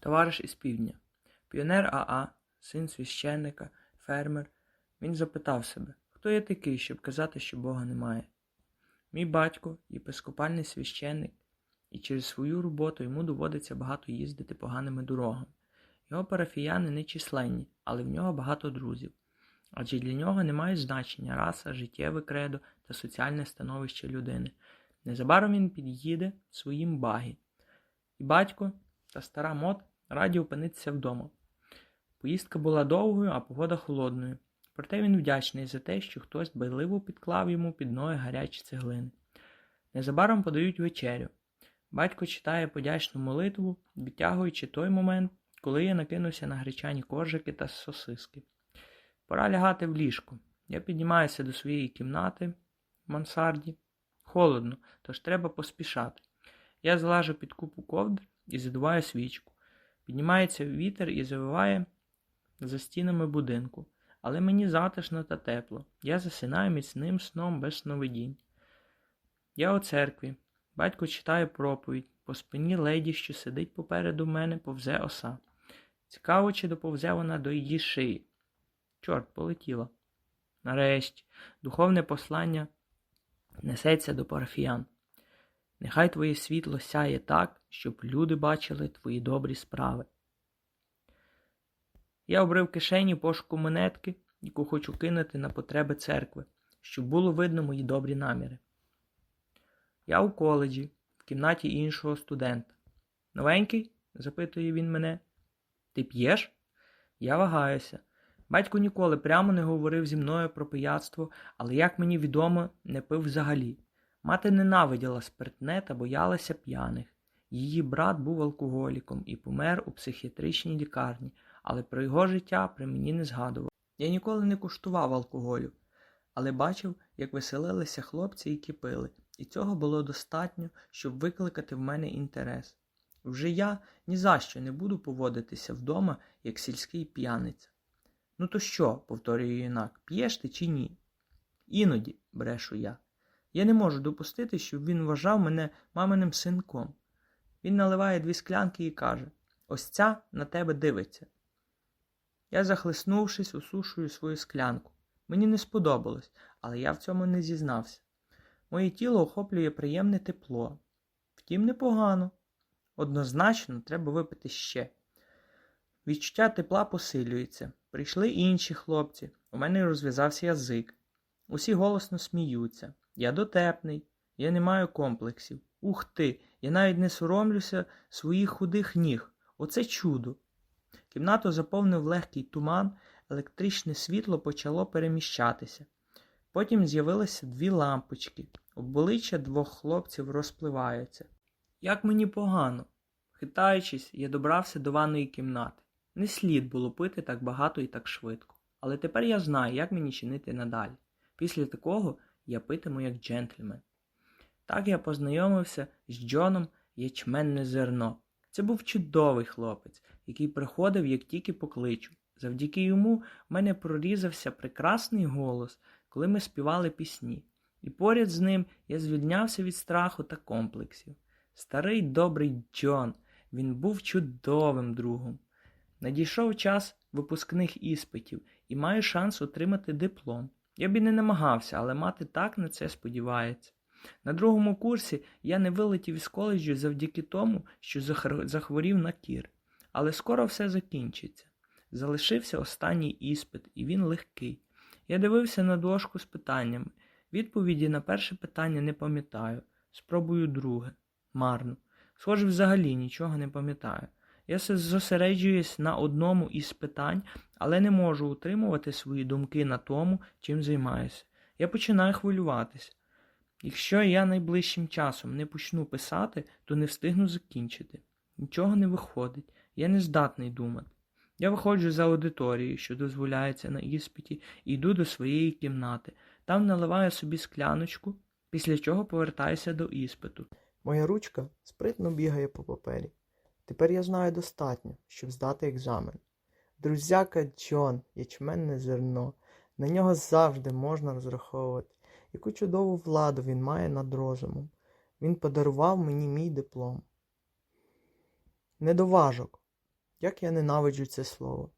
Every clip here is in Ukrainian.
Товариш із півдня, піонер АА, син священника, фермер. Він запитав себе, хто я такий, щоб казати, що Бога немає. Мій батько єпископальний священник, і через свою роботу йому доводиться багато їздити поганими дорогами. Його парафіяни нечисленні, але в нього багато друзів. Адже для нього не мають значення раса, життєве кредо та соціальне становище людини. Незабаром він під'їде своїм багі. І батько та стара мот раді опинитися вдома. Поїздка була довгою, а погода холодною. Проте він вдячний за те, що хтось дбайливо підклав йому під ноги гарячі цеглини. Незабаром подають вечерю. Батько читає подячну молитву, відтягуючи той момент, коли я накинувся на гречані коржики та сосиски. Пора лягати в ліжко. Я піднімаюся до своєї кімнати в мансарді. Холодно, тож треба поспішати. Я залажу під купу ковдр і задуваю свічку. Піднімається вітер і завиває за стінами будинку, але мені затишно та тепло. Я засинаю міцним сном без сновидінь. Я у церкві. Батько читає проповідь. По спині леді, що сидить попереду мене, повзе оса. Цікаво, чи доповзе вона до її шиї. Чорт, полетіла. Нарешті, духовне послання несеться до парафіян. Нехай твоє світло сяє так, щоб люди бачили твої добрі справи. Я обрив кишені пошуку монетки, яку хочу кинути на потреби церкви, щоб було видно мої добрі наміри. Я у коледжі, в кімнаті іншого студента. Новенький? запитує він мене. Ти п'єш? Я вагаюся. Батько ніколи прямо не говорив зі мною про пияцтво, але, як мені відомо, не пив взагалі. Мати ненавиділа спиртне та боялася п'яних. Її брат був алкоголіком і помер у психіатричній лікарні, але про його життя при мені не згадував. Я ніколи не куштував алкоголю, але бачив, як веселилися хлопці, які пили, і цього було достатньо, щоб викликати в мене інтерес. Вже я ні за що не буду поводитися вдома, як сільський п'яниця. Ну то що, повторюю юнак, п'єш ти чи ні? Іноді, брешу я. Я не можу допустити, щоб він вважав мене маминим синком. Він наливає дві склянки і каже: Ось ця на тебе дивиться. Я, захлиснувшись, усушую свою склянку. Мені не сподобалось, але я в цьому не зізнався. Моє тіло охоплює приємне тепло. Втім, непогано. Однозначно, треба випити ще. Відчуття тепла посилюється. Прийшли інші хлопці, у мене розв'язався язик. Усі голосно сміються. Я дотепний, я не маю комплексів. Ух ти! Я навіть не соромлюся своїх худих ніг. Оце чудо. Кімнату заповнив легкий туман, електричне світло почало переміщатися. Потім з'явилися дві лампочки. Обличчя двох хлопців розпливаються. Як мені погано. Хитаючись, я добрався до ванної кімнати. Не слід було пити так багато і так швидко. Але тепер я знаю, як мені чинити надалі. Після такого я питиму як джентльмен. Так я познайомився з Джоном Ячменне зерно. Це був чудовий хлопець, який приходив, як тільки покличу. Завдяки йому в мене прорізався прекрасний голос, коли ми співали пісні, і поряд з ним я звільнявся від страху та комплексів. Старий добрий Джон, він був чудовим другом. Надійшов час випускних іспитів і маю шанс отримати диплом. Я б і не намагався, але мати так на це сподівається. На другому курсі я не вилетів із коледжу завдяки тому, що захворів на кір. Але скоро все закінчиться. Залишився останній іспит, і він легкий. Я дивився на дошку з питаннями. Відповіді на перше питання не пам'ятаю. Спробую друге. Марно. Схоже, взагалі нічого не пам'ятаю. Я зосереджуюсь на одному із питань, але не можу утримувати свої думки на тому, чим займаюся. Я починаю хвилюватися. Якщо я найближчим часом не почну писати, то не встигну закінчити. Нічого не виходить, я не здатний думати. Я виходжу з аудиторії, що дозволяється на іспиті, і йду до своєї кімнати. Там наливаю собі скляночку, після чого повертаюся до іспиту. Моя ручка спритно бігає по папері. Тепер я знаю достатньо, щоб здати екзамен. Друзяка Джон, ячменне зерно. На нього завжди можна розраховувати. Яку чудову владу він має над розумом. Він подарував мені мій диплом. Недоважок. Як я ненавиджу це слово.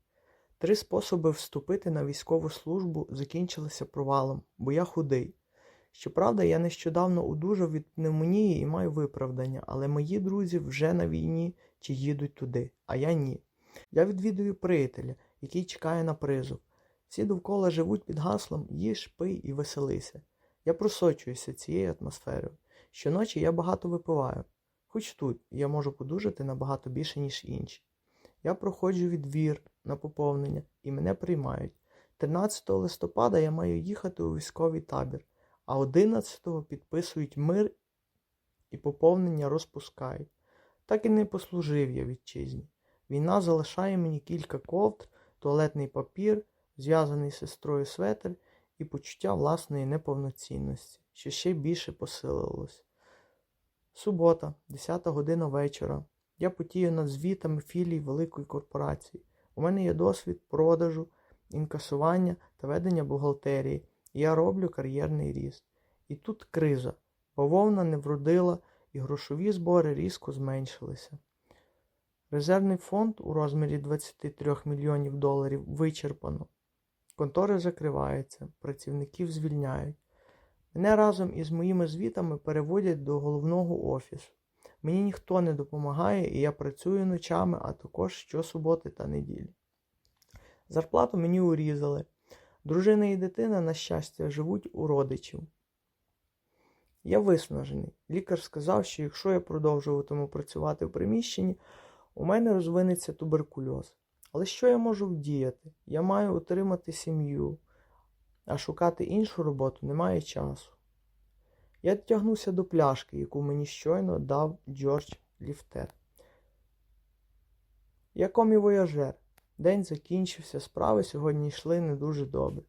Три способи вступити на військову службу закінчилися провалом, бо я худий. Щоправда, я нещодавно одужав від пневмонії і маю виправдання, але мої друзі вже на війні чи їдуть туди, а я ні. Я відвідую приятеля, який чекає на призов. Всі довкола живуть під гаслом їж, пий і веселися. Я просочуюся цією атмосферою. Щоночі я багато випиваю. Хоч тут я можу подужати набагато більше, ніж інші. Я проходжу відвір на поповнення і мене приймають. 13 листопада я маю їхати у військовий табір, а 11-го підписують мир і поповнення розпускають. Так і не послужив я вітчизні. Війна залишає мені кілька ковдр, туалетний папір, зв'язаний з сестрою светр і почуття власної неповноцінності, що ще більше посилилось. Субота, 10 година вечора. Я потію над звітами філій великої корпорації. У мене є досвід продажу, інкасування та ведення бухгалтерії, я роблю кар'єрний ріст. І тут криза. Бавовна не вродила, і грошові збори різко зменшилися. Резервний фонд у розмірі 23 мільйонів доларів вичерпано. Контори закриваються, працівників звільняють. Мене разом із моїми звітами переводять до головного офісу. Мені ніхто не допомагає, і я працюю ночами, а також щосуботи та неділі. Зарплату мені урізали. Дружина і дитина, на щастя, живуть у родичів. Я виснажений. Лікар сказав, що якщо я продовжуватиму працювати в приміщенні, у мене розвинеться туберкульоз. Але що я можу вдіяти? Я маю утримати сім'ю, а шукати іншу роботу немає часу. Я тягнуся до пляшки, яку мені щойно дав Джордж Ліфтер. Я комі-вояжер. День закінчився, справи сьогодні йшли не дуже добре.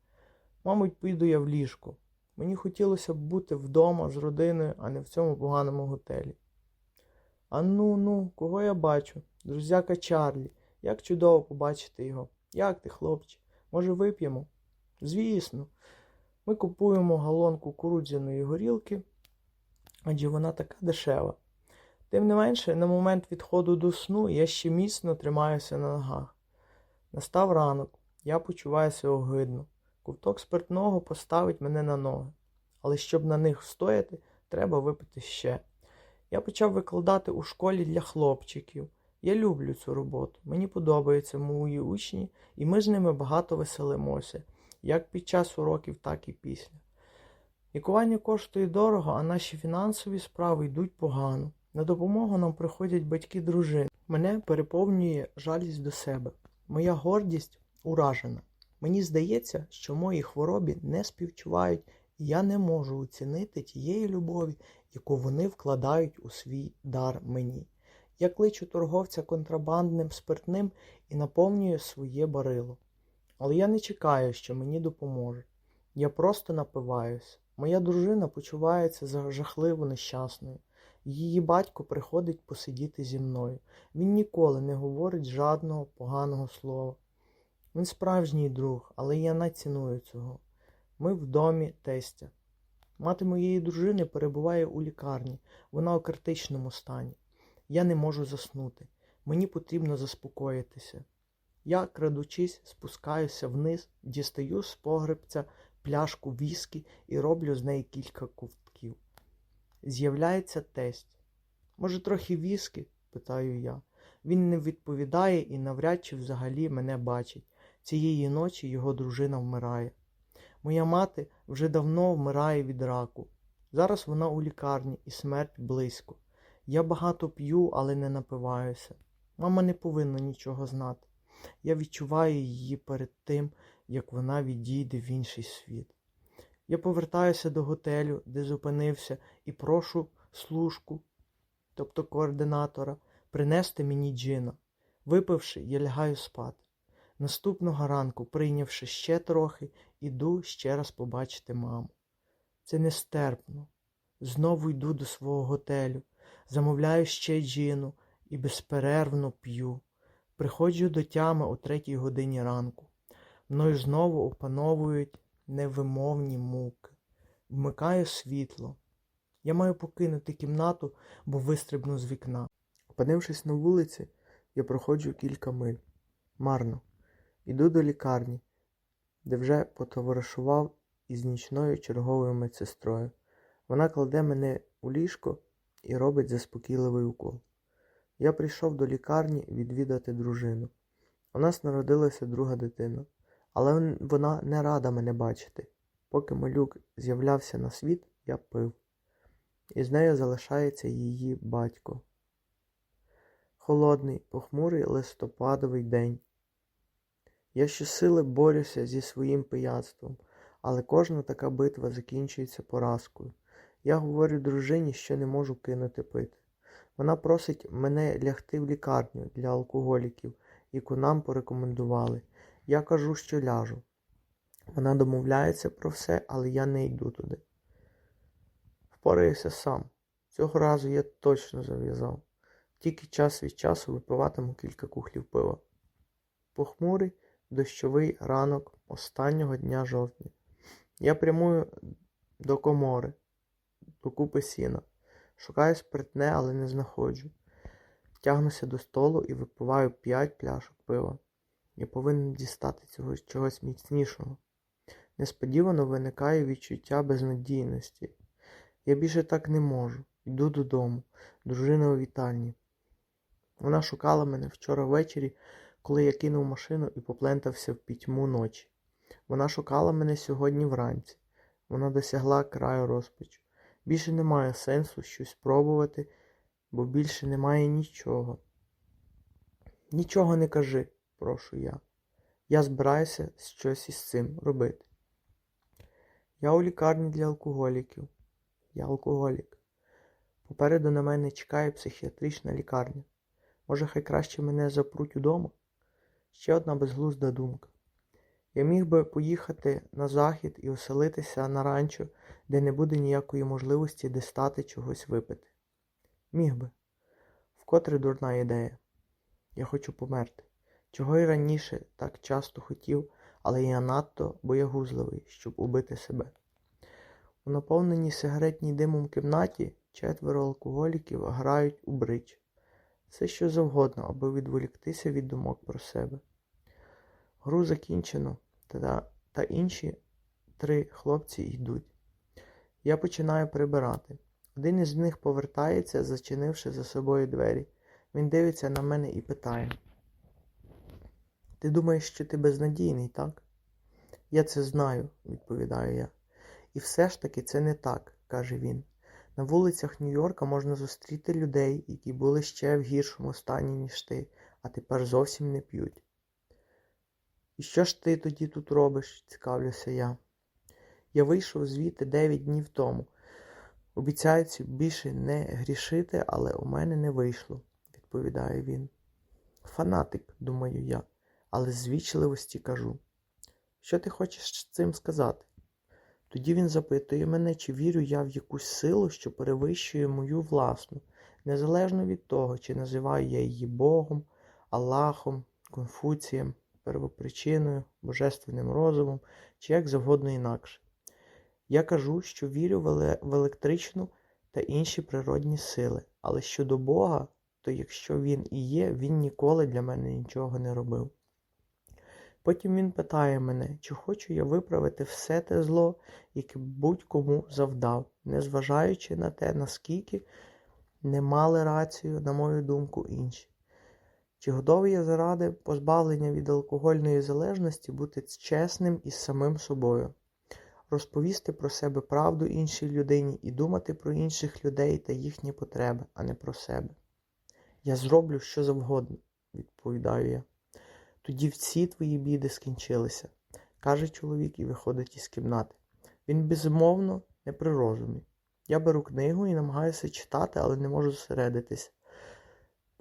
Мабуть, піду я в ліжку. Мені хотілося б бути вдома з родиною, а не в цьому поганому готелі. А ну ну, кого я бачу? Друзяка Чарлі. Як чудово побачити його. Як ти, хлопче? Може, вип'ємо? Звісно. Ми купуємо галон кукурудзяної горілки, адже вона така дешева. Тим не менше, на момент відходу до сну я ще міцно тримаюся на ногах. Настав ранок, я почуваюся огидно. Ковток спиртного поставить мене на ноги. Але щоб на них встояти, треба випити ще. Я почав викладати у школі для хлопчиків. Я люблю цю роботу. Мені подобаються мої учні, і ми з ними багато веселимося, як під час уроків, так і після. Лікування коштує дорого, а наші фінансові справи йдуть погано. На допомогу нам приходять батьки дружин. Мене переповнює жалість до себе. Моя гордість уражена. Мені здається, що мої хворобі не співчувають, і я не можу оцінити тієї любові, яку вони вкладають у свій дар мені. Я кличу торговця контрабандним спиртним і наповнюю своє барило. Але я не чекаю, що мені допоможуть. Я просто напиваюся. Моя дружина почувається жахливо нещасною. Її батько приходить посидіти зі мною. Він ніколи не говорить жодного поганого слова. Він справжній друг, але я не ціную цього. Ми в домі тестя. Мати моєї дружини перебуває у лікарні, вона у критичному стані. Я не можу заснути. Мені потрібно заспокоїтися. Я, крадучись, спускаюся вниз, дістаю з погребця пляшку віскі і роблю з неї кілька ковтків. З'являється тесть. Може, трохи віскі? питаю я. Він не відповідає і навряд чи взагалі мене бачить. Цієї ночі його дружина вмирає. Моя мати вже давно вмирає від раку. Зараз вона у лікарні і смерть близько. Я багато п'ю, але не напиваюся. Мама не повинна нічого знати. Я відчуваю її перед тим, як вона відійде в інший світ. Я повертаюся до готелю, де зупинився, і прошу служку, тобто координатора, принести мені джина. Випивши, я лягаю спати. Наступного ранку, прийнявши ще трохи, іду ще раз побачити маму. Це нестерпно. Знову йду до свого готелю, замовляю ще джину і безперервно п'ю. Приходжу до тями о третій годині ранку. Мною знову опановують невимовні муки. Вмикаю світло. Я маю покинути кімнату, бо вистрибну з вікна. Опинившись на вулиці, я проходжу кілька миль. Марно. Іду до лікарні, де вже потоваришував із нічною черговою медсестрою. Вона кладе мене у ліжко і робить заспокійливий укол. Я прийшов до лікарні відвідати дружину. У нас народилася друга дитина, але вона не рада мене бачити. Поки малюк з'являвся на світ, я пив. І з нею залишається її батько. Холодний, похмурий листопадовий день. Я щосили борюся зі своїм пияцтвом, але кожна така битва закінчується поразкою. Я говорю дружині, що не можу кинути пити. Вона просить мене лягти в лікарню для алкоголіків, яку нам порекомендували. Я кажу, що ляжу. Вона домовляється про все, але я не йду туди. Впораюся сам. Цього разу я точно зав'язав. Тільки час від часу випиватиму кілька кухлів пива. Похмурий дощовий ранок останнього дня жовтня. Я прямую до комори, до купи сіна. Шукаю спиртне, але не знаходжу. Тягнуся до столу і випиваю п'ять пляшок пива. Я повинен дістати цього чогось міцнішого. Несподівано виникає відчуття безнадійності. Я більше так не можу. Йду додому, дружина у вітальні. Вона шукала мене вчора ввечері, коли я кинув машину і поплентався в пітьму ночі. Вона шукала мене сьогодні вранці. Вона досягла краю розпачу. Більше немає сенсу щось пробувати, бо більше немає нічого. Нічого не кажи, прошу я. Я збираюся щось із цим робити. Я у лікарні для алкоголіків. Я алкоголік. Попереду на мене чекає психіатрична лікарня. Може, хай краще мене запруть удома? Ще одна безглузда думка. Я міг би поїхати на захід і оселитися на ранчо, де не буде ніякої можливості дістати чогось випити. Міг би. Вкотре дурна ідея. Я хочу померти. Чого й раніше так часто хотів, але я надто боягузливий, щоб убити себе. У наповненій сигаретній димом кімнаті четверо алкоголіків грають у бридж. Все що завгодно, аби відволіктися від думок про себе. Гру закінчено, та, та інші три хлопці йдуть. Я починаю прибирати. Один із них повертається, зачинивши за собою двері. Він дивиться на мене і питає: Ти думаєш, що ти безнадійний, так? Я це знаю, відповідаю я. І все ж таки це не так, каже він. На вулицях Нью-Йорка можна зустріти людей, які були ще в гіршому стані, ніж ти, а тепер зовсім не п'ють. І що ж ти тоді тут робиш? цікавлюся я. Я вийшов звідти дев'ять днів тому. Обіцяється більше не грішити, але у мене не вийшло, відповідає він. Фанатик, думаю я, але з звічливості кажу. Що ти хочеш цим сказати? Тоді він запитує мене, чи вірю я в якусь силу, що перевищує мою власну, незалежно від того, чи називаю я її Богом, Аллахом, Конфуцієм, первопричиною, божественним розумом, чи як завгодно інакше. Я кажу, що вірю в електричну та інші природні сили, але щодо Бога, то якщо він і є, він ніколи для мене нічого не робив. Потім він питає мене, чи хочу я виправити все те зло, яке будь-кому завдав, незважаючи на те, наскільки не мали рацію, на мою думку, інші. Чи готовий я заради позбавлення від алкогольної залежності бути чесним із самим собою, розповісти про себе правду іншій людині і думати про інших людей та їхні потреби, а не про себе? Я зроблю що завгодно, відповідаю я. Тоді всі твої біди скінчилися, каже чоловік і виходить із кімнати. Він безумовно не при розумі. Я беру книгу і намагаюся читати, але не можу зосередитися.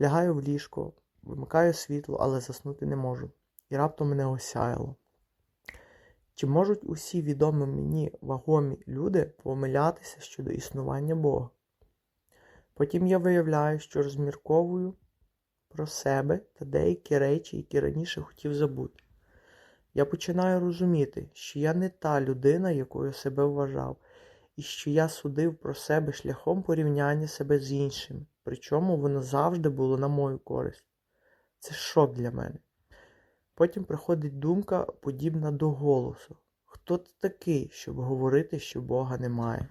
Лягаю в ліжко, вимикаю світло, але заснути не можу. І раптом мене осяяло. Чи можуть усі відомі мені вагомі люди помилятися щодо існування Бога? Потім я виявляю, що розмірковую про себе та деякі речі, які раніше хотів забути. Я починаю розуміти, що я не та людина, якою себе вважав, і що я судив про себе шляхом порівняння себе з іншими, причому воно завжди було на мою користь. Це шок для мене. Потім приходить думка, подібна до голосу. Хто ти такий, щоб говорити, що Бога немає?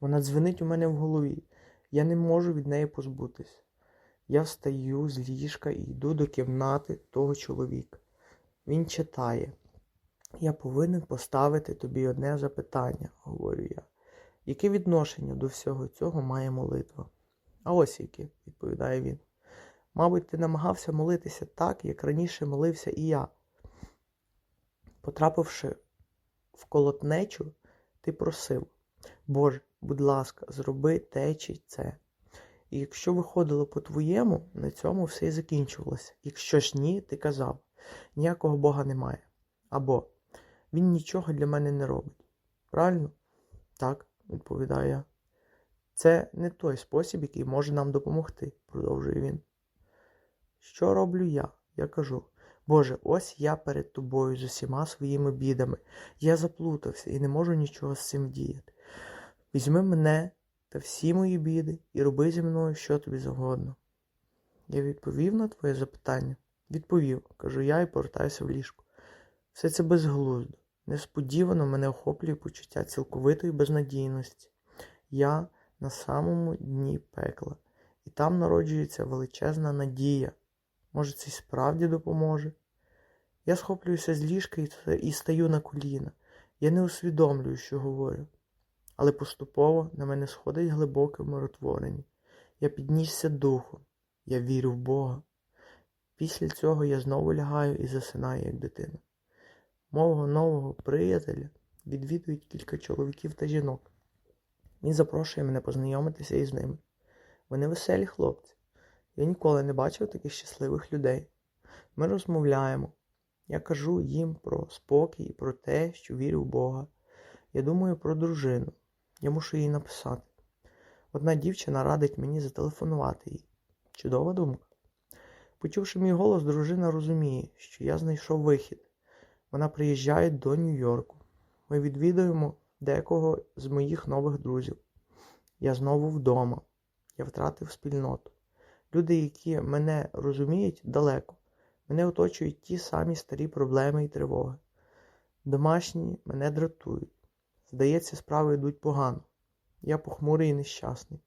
Вона дзвенить у мене в голові. Я не можу від неї позбутись. Я встаю з ліжка і йду до кімнати того чоловіка. Він читає. Я повинен поставити тобі одне запитання, говорю я. Яке відношення до всього цього має молитва? А ось яке, відповідає він. Мабуть, ти намагався молитися так, як раніше молився і я. Потрапивши в колотнечу, ти просив, Боже, будь ласка, зроби те чи це. І якщо виходило по-твоєму, на цьому все і закінчувалося. Якщо ж ні, ти казав, ніякого Бога немає. Або Він нічого для мене не робить. Правильно? Так, відповідаю я. Це не той спосіб, який може нам допомогти, продовжує він. Що роблю я? Я кажу, Боже, ось я перед тобою з усіма своїми бідами. Я заплутався і не можу нічого з цим діяти. Візьми мене та всі мої біди і роби зі мною що тобі завгодно. Я відповів на твоє запитання? Відповів, кажу я і повертаюся в ліжко. Все це безглуздо. Несподівано мене охоплює почуття цілковитої безнадійності. Я на самому дні пекла, і там народжується величезна надія. Може, це й справді допоможе? Я схоплююся з ліжка і- стаю на коліна. Я не усвідомлюю, що говорю. Але поступово на мене сходить глибоке миротворення. Я піднісся духом, я вірю в Бога. Після цього я знову лягаю і засинаю, як дитина. Мого нового приятеля відвідують кілька чоловіків та жінок. Він запрошує мене познайомитися із ними. Вони веселі хлопці. Я ніколи не бачив таких щасливих людей. Ми розмовляємо. Я кажу їм про спокій і про те, що вірю в Бога. Я думаю про дружину. Я мушу їй написати. Одна дівчина радить мені зателефонувати їй. Чудова думка. Почувши мій голос, дружина розуміє, що я знайшов вихід. Вона приїжджає до Нью-Йорку. Ми відвідуємо декого з моїх нових друзів. Я знову вдома. Я втратив спільноту. Люди, які мене розуміють, далеко. Мене оточують ті самі старі проблеми і тривоги. Домашні мене дратують. Здається, справи йдуть погано. Я похмурий і нещасний.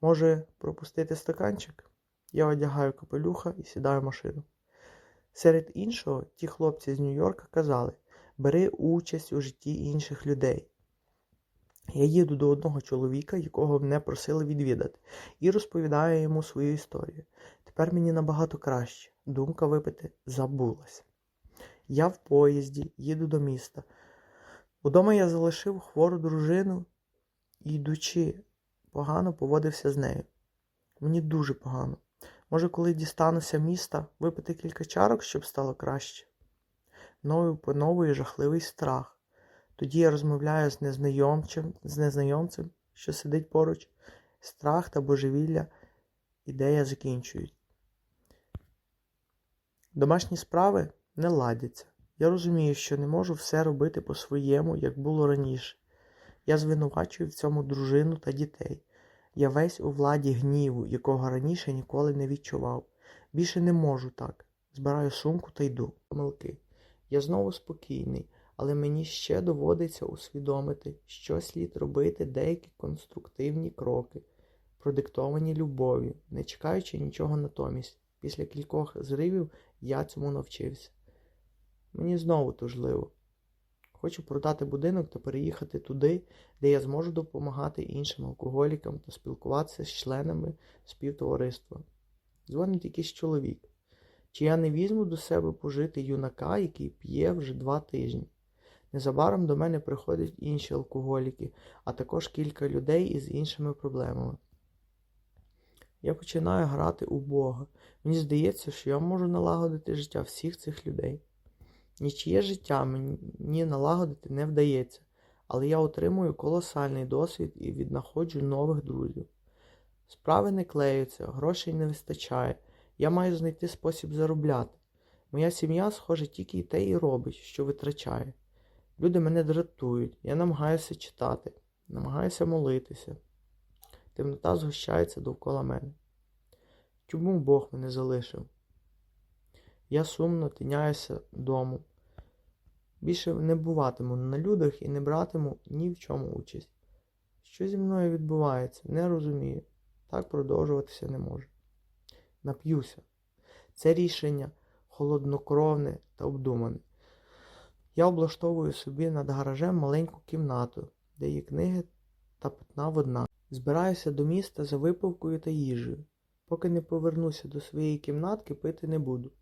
Може, пропустити стаканчик? Я одягаю капелюха і сідаю в машину. Серед іншого, ті хлопці з Нью-Йорка казали: бери участь у житті інших людей. Я їду до одного чоловіка, якого мене просили відвідати, і розповідаю йому свою історію. Тепер мені набагато краще. Думка випити забулася. Я в поїзді, їду до міста. Удома я залишив хвору дружину і, йдучи, погано поводився з нею. Мені дуже погано. Може, коли дістануся міста, випити кілька чарок, щоб стало краще. Мною поновує жахливий страх. Тоді я розмовляю з незнайомцем, з незнайомцем, що сидить поруч. Страх та божевілля ідея закінчують. Домашні справи не ладяться. Я розумію, що не можу все робити по-своєму, як було раніше. Я звинувачую в цьому дружину та дітей. Я весь у владі гніву, якого раніше ніколи не відчував. Більше не можу так. Збираю сумку та йду. Помилки. Я знову спокійний, але мені ще доводиться усвідомити, що слід робити деякі конструктивні кроки, продиктовані любов'ю, не чекаючи нічого натомість. Після кількох зривів я цьому навчився. Мені знову тужливо. Хочу продати будинок та переїхати туди, де я зможу допомагати іншим алкоголікам та спілкуватися з членами співтовариства. Дзвонить якийсь чоловік. Чи я не візьму до себе пожити юнака, який п'є вже два тижні? Незабаром до мене приходять інші алкоголіки, а також кілька людей із іншими проблемами. Я починаю грати у Бога. Мені здається, що я можу налагодити життя всіх цих людей. Нічиє життя мені налагодити не вдається, але я отримую колосальний досвід і віднаходжу нових друзів. Справи не клеються, грошей не вистачає. Я маю знайти спосіб заробляти. Моя сім'я, схоже, тільки й те і робить, що витрачає. Люди мене дратують, я намагаюся читати, намагаюся молитися. Темнота згущається довкола мене. Чому Бог мене залишив? Я сумно тиняюся дому. Більше не буватиму на людях і не братиму ні в чому участь. Що зі мною відбувається, не розумію. Так продовжуватися не може. Нап'юся. Це рішення холоднокровне та обдумане. Я облаштовую собі над гаражем маленьку кімнату, де є книги та питна водна. Збираюся до міста за випивкою та їжею. Поки не повернуся до своєї кімнатки, пити не буду.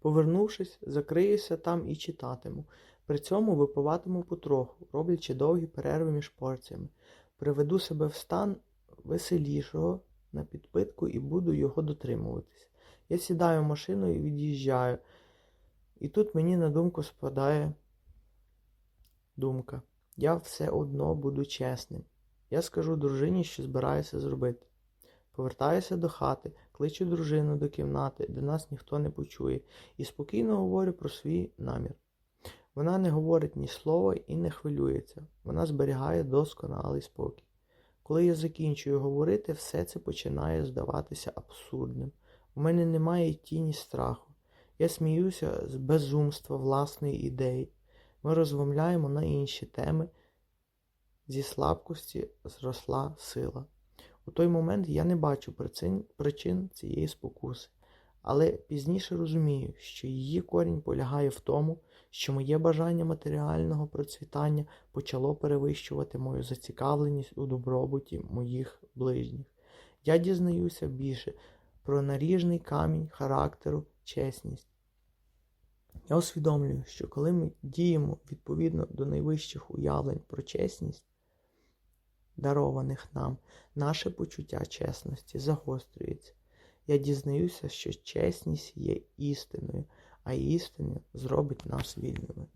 Повернувшись, закриюся там і читатиму. При цьому випиватиму потроху, роблячи довгі перерви між порціями. Приведу себе в стан веселішого на підпитку і буду його дотримуватись. Я сідаю в машину і від'їжджаю. І тут мені на думку спадає думка. Я все одно буду чесним. Я скажу дружині, що збираюся зробити. Повертаюся до хати, кличу дружину до кімнати, де нас ніхто не почує, і спокійно говорю про свій намір. Вона не говорить ні слова і не хвилюється. Вона зберігає досконалий спокій. Коли я закінчую говорити, все це починає здаватися абсурдним. У мене немає тіні страху. Я сміюся з безумства власної ідеї. Ми розмовляємо на інші теми. Зі слабкості зросла сила. У той момент я не бачу причин, цієї спокуси, але пізніше розумію, що її корінь полягає в тому, що моє бажання матеріального процвітання почало перевищувати мою зацікавленість у добробуті моїх ближніх. Я дізнаюся більше про наріжний камінь характеру, чесність. Я усвідомлюю, що коли ми діємо відповідно до найвищих уявлень про чесність, дарованих нам, наше почуття чесності загострюється. Я дізнаюся, що чесність є істиною, а істина зробить нас вільними.